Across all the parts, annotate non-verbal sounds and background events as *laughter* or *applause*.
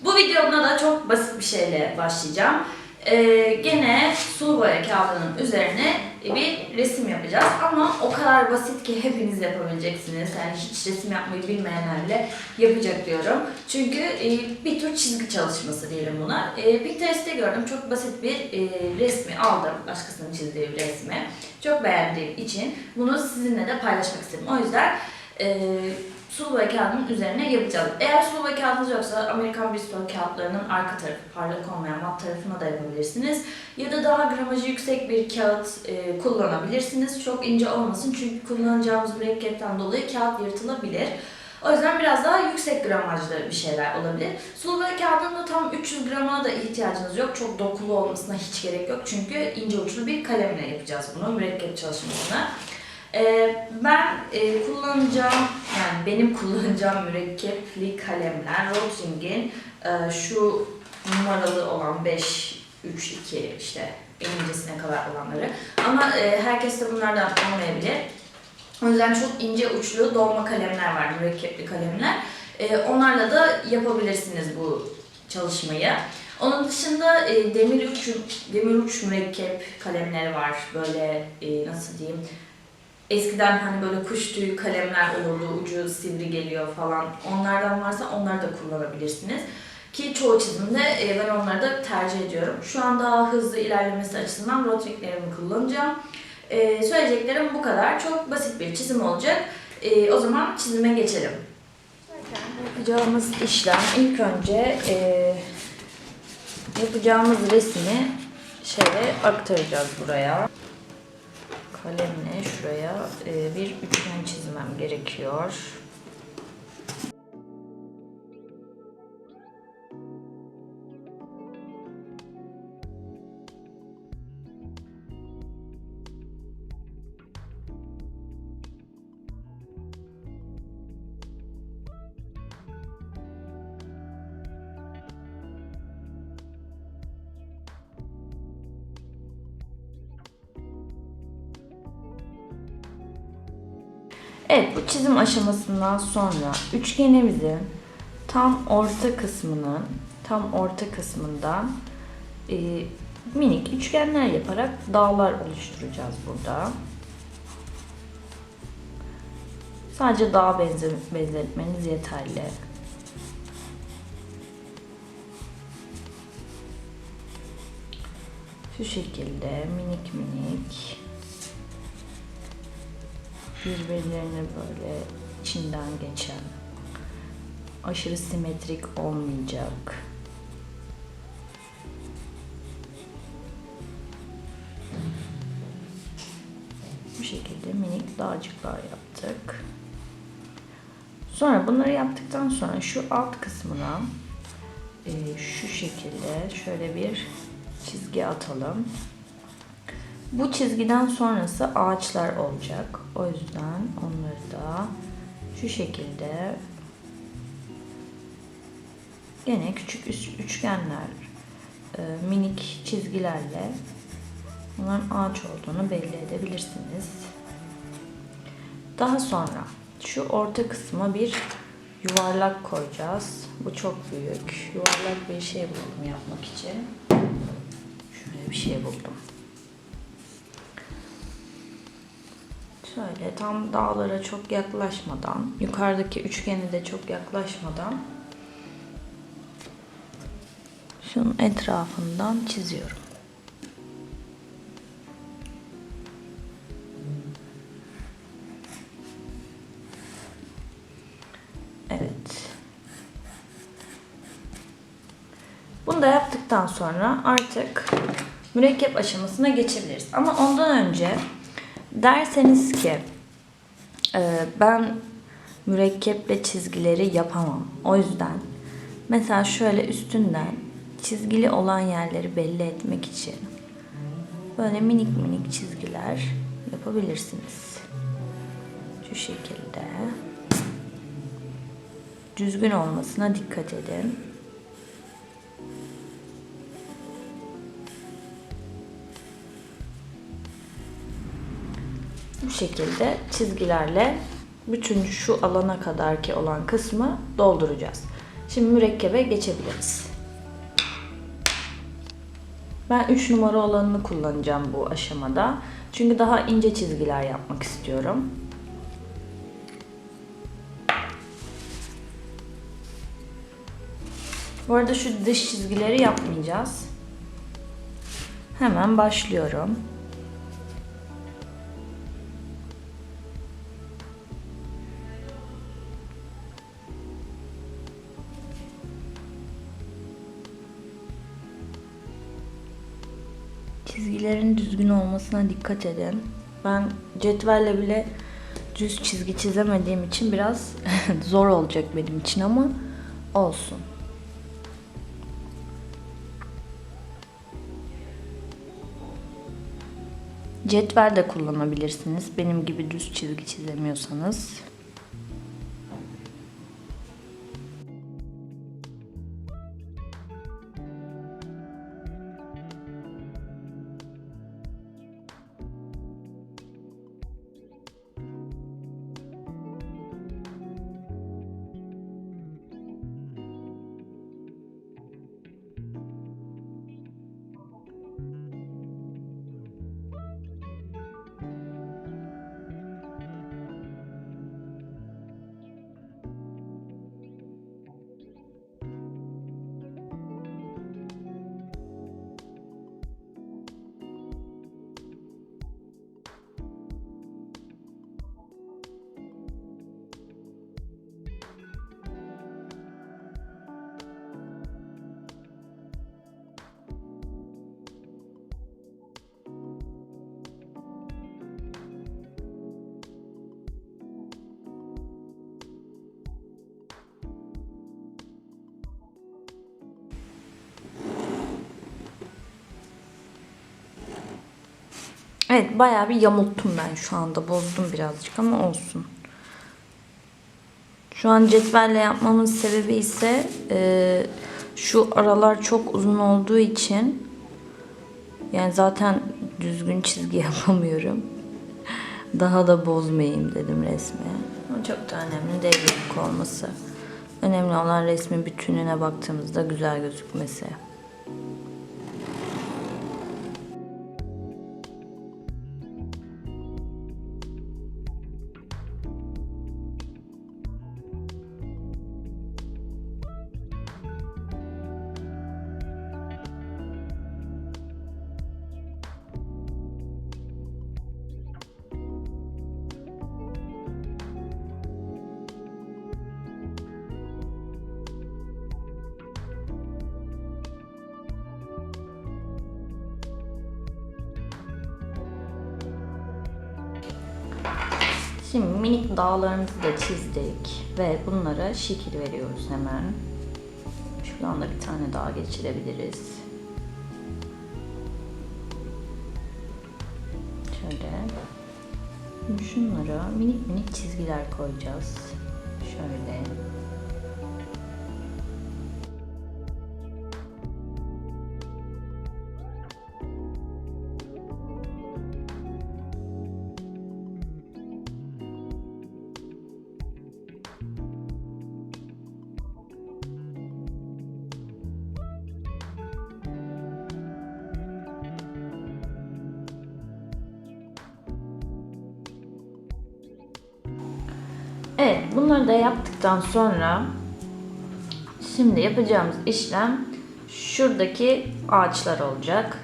Bu videomda da çok basit bir şeyle başlayacağım. Ee, gene sulu boya kağıdının üzerine bir resim yapacağız ama o kadar basit ki hepiniz yapabileceksiniz. Yani hiç resim yapmayı bilmeyenlerle yapacak diyorum. Çünkü e, bir tür çizgi çalışması diyelim buna. E, Pinterest'te gördüm çok basit bir e, resmi aldım. Başkasının çizdiği bir resmi. Çok beğendiğim için bunu sizinle de paylaşmak istedim. O yüzden e, sulu kağıdının üzerine yapacağız. Eğer sulu kağıdınız yoksa Amerikan Bristol kağıtlarının arka tarafı, parlak olmayan mat tarafına da yapabilirsiniz. Ya da daha gramajı yüksek bir kağıt e, kullanabilirsiniz. Çok ince olmasın çünkü kullanacağımız mürekkepten dolayı kağıt yırtılabilir. O yüzden biraz daha yüksek gramajlı bir şeyler olabilir. Sulu boya kağıdında tam 300 grama da ihtiyacınız yok. Çok dokulu olmasına hiç gerek yok. Çünkü ince uçlu bir kalemle yapacağız bunu, mürekkep çalışmasını. Ee, ben e, kullanacağım, yani benim kullanacağım mürekkepli kalemler Rotring'in e, şu numaralı olan 5, 3, 2 işte en incesine kadar olanları. Ama e, herkes de bunlardan olmayabilir. O yüzden çok ince uçlu dolma kalemler var, mürekkepli kalemler. E, onlarla da yapabilirsiniz bu çalışmayı. Onun dışında e, demir uç demir uç mürekkep kalemleri var. Böyle e, nasıl diyeyim? Eskiden hani böyle kuş tüyü kalemler olurdu, ucu sivri geliyor falan. Onlardan varsa onları da kullanabilirsiniz. Ki çoğu çizimde e, ben onları da tercih ediyorum. Şu an daha hızlı ilerlemesi açısından Rotring'lerimi kullanacağım. E, söyleyeceklerim bu kadar. Çok basit bir çizim olacak. E, o zaman çizime geçelim. Yapacağımız işlem ilk önce e, yapacağımız resmi şeye aktaracağız buraya. Kalemle şuraya e, bir üçgen çizmem gerekiyor. Evet bu çizim aşamasından sonra üçgenimizin tam orta kısmının tam orta kısmından e, minik üçgenler yaparak dağlar oluşturacağız burada. Sadece dağ benze benzetmeniz yeterli. Şu şekilde minik minik birbirlerine böyle içinden geçen aşırı simetrik olmayacak. Bu şekilde minik dağcıklar yaptık. Sonra bunları yaptıktan sonra şu alt kısmına e, şu şekilde şöyle bir çizgi atalım. Bu çizgiden sonrası ağaçlar olacak. O yüzden onları da şu şekilde gene küçük üç- üçgenler, e, minik çizgilerle bunların ağaç olduğunu belli edebilirsiniz. Daha sonra şu orta kısma bir yuvarlak koyacağız. Bu çok büyük. Yuvarlak bir şey buldum yapmak için. Şöyle bir şey buldum. Şöyle tam dağlara çok yaklaşmadan, yukarıdaki üçgeni de çok yaklaşmadan şunun etrafından çiziyorum. Evet. Bunu da yaptıktan sonra artık mürekkep aşamasına geçebiliriz. Ama ondan önce Derseniz ki e, ben mürekkeple çizgileri yapamam. O yüzden mesela şöyle üstünden çizgili olan yerleri belli etmek için böyle minik minik çizgiler yapabilirsiniz. Şu şekilde. Düzgün olmasına dikkat edin. Şekilde çizgilerle bütün şu alana kadarki olan kısmı dolduracağız. Şimdi mürekkebe geçebiliriz. Ben 3 numara olanını kullanacağım bu aşamada. Çünkü daha ince çizgiler yapmak istiyorum. Bu arada şu dış çizgileri yapmayacağız. Hemen başlıyorum. Çizgilerin düzgün olmasına dikkat edin. Ben cetvelle bile düz çizgi çizemediğim için biraz *laughs* zor olacak benim için ama olsun. Cetvel de kullanabilirsiniz. Benim gibi düz çizgi çizemiyorsanız. Evet bayağı bir yamulttum ben şu anda. Bozdum birazcık ama olsun. Şu an cetvelle yapmamın sebebi ise e, şu aralar çok uzun olduğu için yani zaten düzgün çizgi *laughs* yapamıyorum. Daha da bozmayayım dedim resme. Ama çok da önemli değil olması. Önemli olan resmin bütününe baktığımızda güzel gözükmesi. Şimdi minik dağlarımızı da çizdik ve bunlara şekil veriyoruz hemen. Şuradan da bir tane daha geçirebiliriz. Şöyle. Şunlara minik minik çizgiler koyacağız. Evet, bunları da yaptıktan sonra şimdi yapacağımız işlem şuradaki ağaçlar olacak.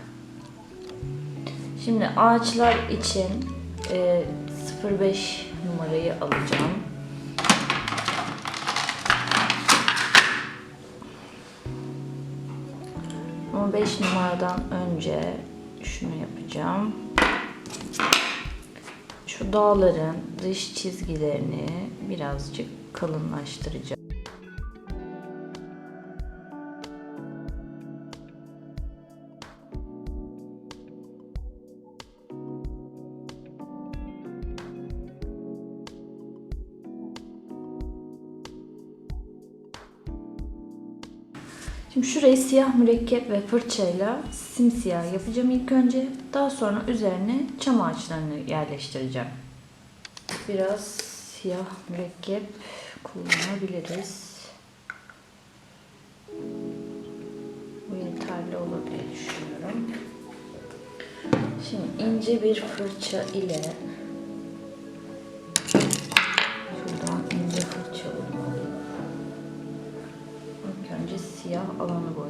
Şimdi ağaçlar için e, 05 numarayı alacağım. Ama 5 numaradan önce şunu yapacağım. Şu dağların dış çizgilerini birazcık kalınlaştıracağım. Şimdi şurayı siyah mürekkep ve fırçayla simsiyah yapacağım ilk önce. Daha sonra üzerine çam ağaçlarını yerleştireceğim. Biraz siyah mürekkep kullanabiliriz. Bu yeterli olur diye düşünüyorum. Şimdi ince bir fırça ile 바나나 바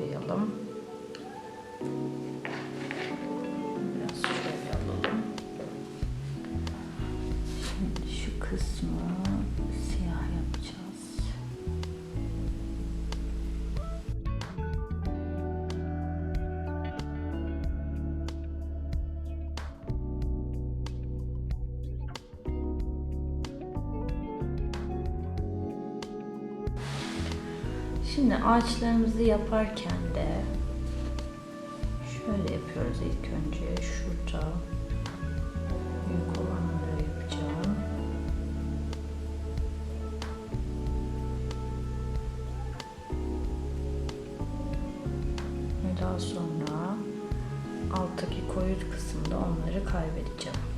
Şimdi ağaçlarımızı yaparken de şöyle yapıyoruz ilk önce şurada büyük olanları yapacağım. Ve daha sonra alttaki koyu kısımda onları kaybedeceğim.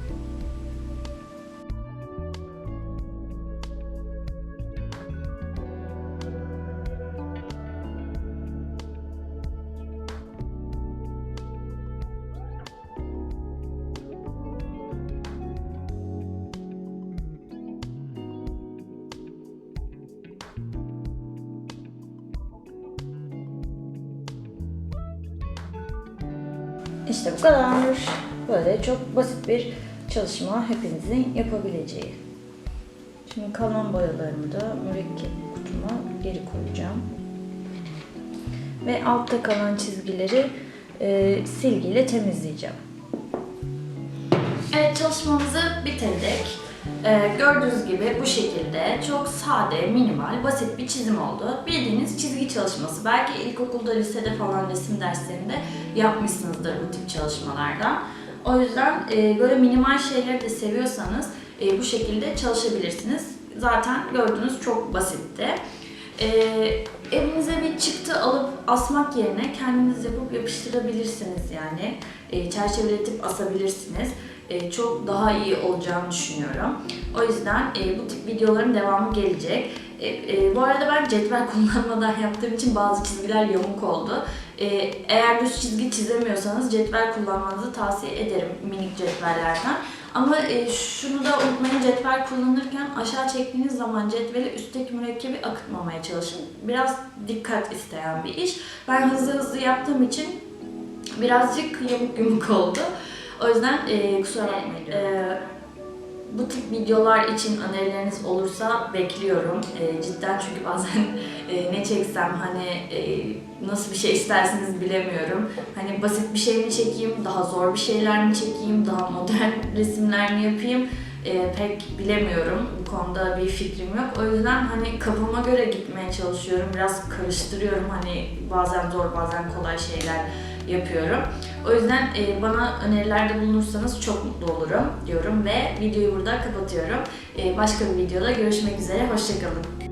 İşte bu kadar. Böyle çok basit bir çalışma hepinizin yapabileceği. Şimdi kalan boyalarımı da mürekkep kutuma geri koyacağım. Ve altta kalan çizgileri e, silgiyle temizleyeceğim. Evet çalışmamızı bitirdik. Ee, gördüğünüz gibi bu şekilde çok sade, minimal, basit bir çizim oldu. Bildiğiniz çizgi çalışması. Belki ilkokulda, lisede falan resim derslerinde yapmışsınızdır bu tip çalışmalardan. O yüzden e, böyle minimal şeyleri de seviyorsanız e, bu şekilde çalışabilirsiniz. Zaten gördüğünüz çok basitti. E, evinize bir çıktı alıp asmak yerine kendiniz yapıp yapıştırabilirsiniz yani. E, çerçeveletip asabilirsiniz. E, çok daha iyi olacağını düşünüyorum. O yüzden e, bu tip videoların devamı gelecek. E, bu arada ben cetvel *laughs* kullanmadan yaptığım için bazı çizgiler yamuk oldu. Eğer düz çizgi çizemiyorsanız cetvel kullanmanızı tavsiye ederim minik cetvellerden. Ama şunu da unutmayın cetvel kullanırken aşağı çektiğiniz zaman cetveli üstteki mürekkebi akıtmamaya çalışın. Biraz dikkat isteyen bir iş. Ben hızlı hızlı yaptığım için birazcık yamuk yumuk oldu. O yüzden e, kusura bakmayın. E, bu tip videolar için önerileriniz olursa bekliyorum. E, cidden çünkü bazen e, ne çeksem hani e, nasıl bir şey isterseniz bilemiyorum. Hani basit bir şey mi çekeyim, daha zor bir şeyler mi çekeyim, daha modern *laughs* resimler mi yapayım e, pek bilemiyorum. Bu konuda bir fikrim yok. O yüzden hani kafama göre gitmeye çalışıyorum. Biraz karıştırıyorum. Hani bazen zor bazen kolay şeyler yapıyorum. O yüzden e, bana önerilerde bulunursanız çok mutlu olurum diyorum ve videoyu burada kapatıyorum. E, başka bir videoda görüşmek üzere. Hoşçakalın.